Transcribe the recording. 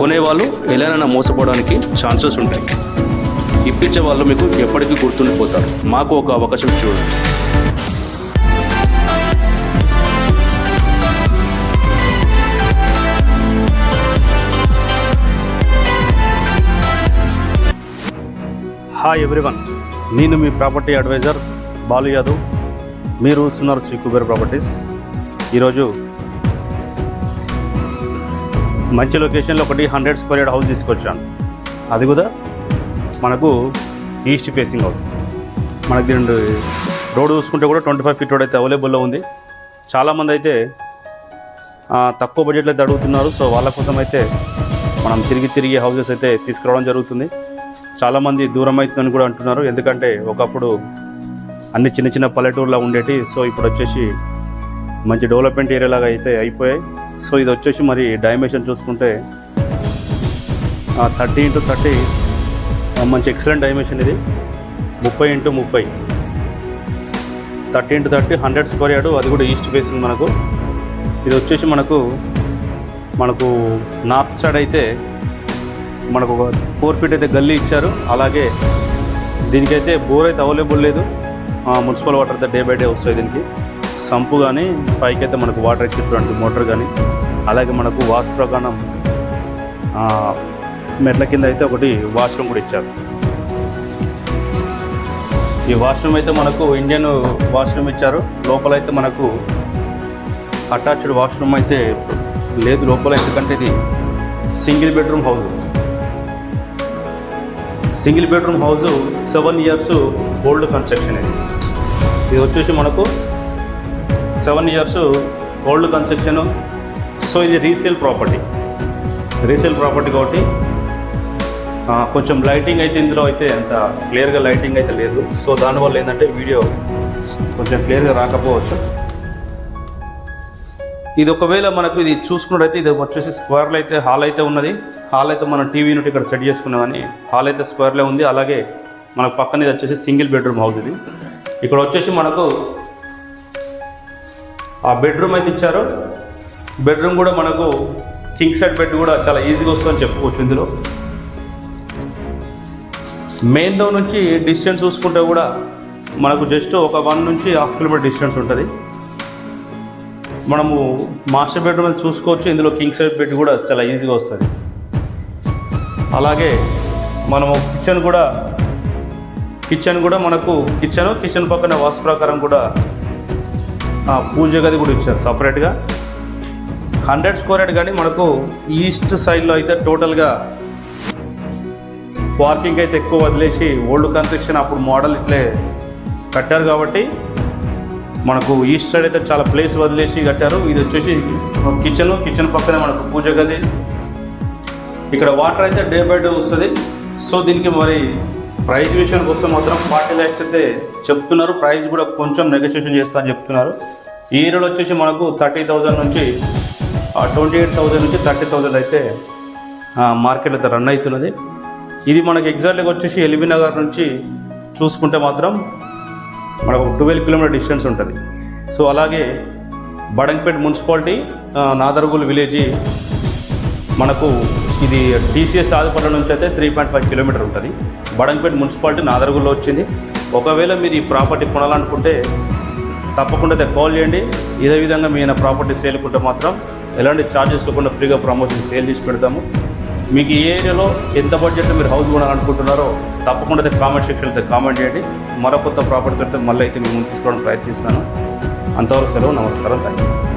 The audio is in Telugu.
కొనేవాళ్ళు ఎలానైనా మోసపోవడానికి ఛాన్సెస్ ఉంటాయి. ఇప్పించే వాళ్ళు మీకు ఎప్పటికీ గుర్తుండిపోతారు మాకు ఒక అవకాశం చూడండి హాయ్ ఎవ్రీవన్ నేను మీ ప్రాపర్టీ అడ్వైజర్ బాలు యాదవ్. మీరు చూస్తున్నారు శ్రీ కుబేర్ ప్రాపర్టీస్. ఈరోజు మంచి లొకేషన్లో ఒకటి హండ్రెడ్ స్క్వేర్ యార్డ్ హౌస్ తీసుకొచ్చాను. అది కూడా మనకు ఈస్ట్ ఫేసింగ్ హౌస్. మనకి రెండు రోడ్ చూసుకుంటే కూడా ట్వంటీ ఫైవ్ ఫీట్ రోడ్ అయితే అవైలబుల్లో ఉంది. చాలామంది అయితే తక్కువ బడ్జెట్లో అయితే అడుగుతున్నారు. సో వాళ్ళ కోసం అయితే మనం తిరిగి తిరిగి హౌసెస్ అయితే తీసుకురావడం జరుగుతుంది. చాలామంది దూరం అవుతుందని కూడా అంటున్నారు. ఎందుకంటే ఒకప్పుడు అన్ని చిన్న చిన్న పల్లెటూరులో ఉండేటి. సో ఇప్పుడు వచ్చేసి మంచి డెవలప్మెంట్ ఏరియా లాగా అయితే అయిపోయాయి. సో ఇది వచ్చేసి మరి డైమెన్షన్ చూసుకుంటే థర్టీ ఇంటూ థర్టీ మంచి ఎక్సలెంట్ డైమెన్షన్ ఇది. ముప్పై ఇంటూ ముప్పై. Thirty into thirty hundred square yard అది కూడా ఈస్ట్ ఫేసింగ్ మనకు. ఇది వచ్చేసి మనకు మనకు నార్త్ సైడ్ అయితే మనకు ఒక ఫోర్ ఫీట్ అయితే గల్లీ ఇచ్చారు. అలాగే దీనికైతే బోర్ అయితే అవైలబుల్ లేదు. మున్సిపల్ వాటర్ అయితే డే బై డే వస్తాయి దీనికి. సంపు కానీ పైకి అయితే మనకు వాటర్ ఎక్కి చూడండి మోటార్ కానీ అలాగే మనకు వాష్ ప్రకారం మెట్ల కింద అయితే ఒకటి వాష్రూమ్ కూడా ఇచ్చారు. ఈ వాష్రూమ్ అయితే మనకు ఇండియన్ వాష్రూమ్ ఇచ్చారు. లోపల అయితే మనకు అటాచ్డ్ వాష్రూమ్ అయితే లేదు. లోపల ఎందుకంటే ఇది single bedroom house. Single bedroom house seven years old construction ఇది. ఇది వచ్చేసి మనకు seven years old construction so ఇది రీసేల్ ప్రాపర్టీ రీసేల్ ప్రాపర్టీ కాబట్టి కొంచెం లైటింగ్ అయితే ఇందులో అయితే అంత క్లియర్గా లైటింగ్ అయితే లేదు. సో దానివల్ల ఏంటంటే వీడియో కొంచెం క్లియర్గా రాకపోవచ్చు. ఇది ఒకవేళ మనకు ఇది చూసుకున్నట్టయితే ఇది వచ్చేసి స్క్వేర్లో అయితే హాల్ అయితే ఉన్నది. హాల్ అయితే మనం టీవీ యూనిట్ ఇక్కడ సెట్ చేసుకున్నాం కానీ హాల్ అయితే స్క్వేర్లో ఉంది. అలాగే మనకు పక్కన ఇది వచ్చేసి సింగిల్ బెడ్రూమ్ హౌస్ ఇది. ఇక్కడ వచ్చేసి మనకు ఆ బెడ్రూమ్ అయితే ఇచ్చారు. బెడ్రూమ్ కూడా మనకు కింగ్ సైడ్ బెడ్ కూడా చాలా ఈజీగా వస్తుందని చెప్పుకోవచ్చు ఇందులో. మెయిన్ డోర్ నుంచి డిస్టెన్స్ చూసుకుంటే కూడా మనకు జస్ట్ ఒక వన్ నుంచి హాఫ్ కిలోమీటర్ డిస్టెన్స్ ఉంటుంది. మనము మాస్టర్ బెడ్రూమ్ చూసుకోవచ్చు. ఇందులో కింగ్ సైజ్ బెడ్ కూడా చాలా ఈజీగా వస్తుంది. అలాగే మనము కిచెన్ కూడా కిచెన్ కూడా మనకు కిచెన్ కిచెన్ పక్కన వాస్తు ప్రకారం కూడా పూజ గది కూడా ఇచ్చారు సపరేట్గా. హండ్రెడ్ స్క్వేర్ యార్డ్ కానీ మనకు ఈస్ట్ సైడ్లో అయితే టోటల్గా పార్కింగ్ అయితే ఎక్కువ వదిలేసి ఓల్డ్ కన్స్ట్రక్షన్ అప్పుడు మోడల్ ఇట్లే కట్టారు కాబట్టి మనకు ఈస్ట్ సైడ్ అయితే చాలా ప్లేస్ వదిలేసి కట్టారు. ఇది వచ్చేసి కిచెన్ కిచెన్ పక్కనే మనకు పూజ గది. ఇక్కడ వాటర్ అయితే డే బై డే వస్తుంది. సో దీనికి మరి ప్రైస్ విషయానికి వస్తే మాత్రం ఫార్టీ ల్యాక్స్ అయితే చెప్తున్నారు. ప్రైస్ కూడా కొంచెం నెగోషియేషన్ చేస్తా అని చెప్తున్నారు. ఈ ఏరియాలో వచ్చేసి మనకు థర్టీ థౌజండ్ నుంచి ట్వంటీ ఎయిట్ థౌజండ్ నుంచి థర్టీ థౌజండ్ అయితే మార్కెట్ అయితే రన్ అవుతున్నది. ఇది మనకి ఎగ్జాక్ట్గా వచ్చేసి ఎల్బీ నగర్ నుంచి చూసుకుంటే మాత్రం మనకు ట్వెల్వ్ కిలోమీటర్ డిస్టెన్స్ ఉంటుంది. సో అలాగే బడంగపేట మున్సిపాలిటీ నాదర్గుల్ విలేజ్ మనకు ఇది టీసీఎస్ ఆదిపట్నం నుంచి అయితే త్రీ పాయింట్ ఫైవ్ కిలోమీటర్ ఉంటుంది. బడంగపేట మున్సిపాలిటీ నాదర్గుల్లో వచ్చింది. ఒకవేళ మీరు ఈ ప్రాపర్టీ కొనాలనుకుంటే తప్పకుండా కాల్ చేయండి. ఇదే విధంగా మీ ప్రాపర్టీ సేల్కుంటే మాత్రం ఎలాంటి ఛార్జెస్ లేకుండా ఫ్రీగా ప్రమోషన్ సేల్ చేసి పెడతాము. మీకు ఏ ఏరియాలో ఎంత బడ్జెట్లో మీరు హౌస్ కొనాలనుకుంటున్నారో తప్పకుండా అయితే కామెంట్ సెక్షన్లో అయితే కామెంట్ చేయండి. మరో కొత్త ప్రాపర్టీ అయితే మళ్ళీ అయితే మేము తీసుకోవడానికి ప్రయత్నిస్తాను. అంతవరకు సెలవు నమస్కారం థ్యాంక్ యూ